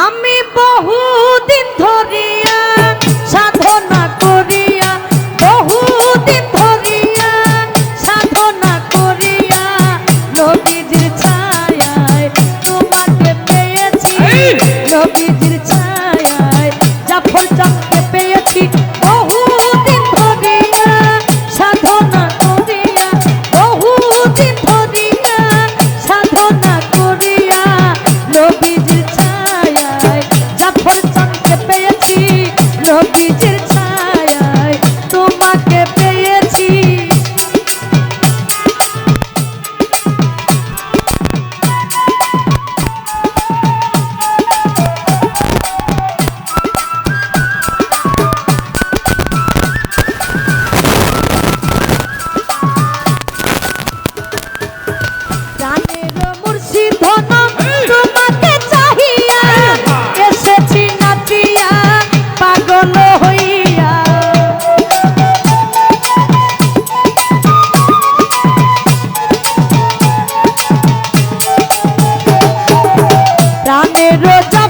আমি বহুদিন ধরিয়া সাধনা করিয়া বহুদিন ধরিয়া সাধনা করিয়া নবীজির ছায়ায় তোমাকে পেয়েছি। নবীজির ছায়ায় জাফর জাফকে পেয়েছি। বহুদিন ধরিয়া সাধনা করিয়া বহু বহুদিন রোজা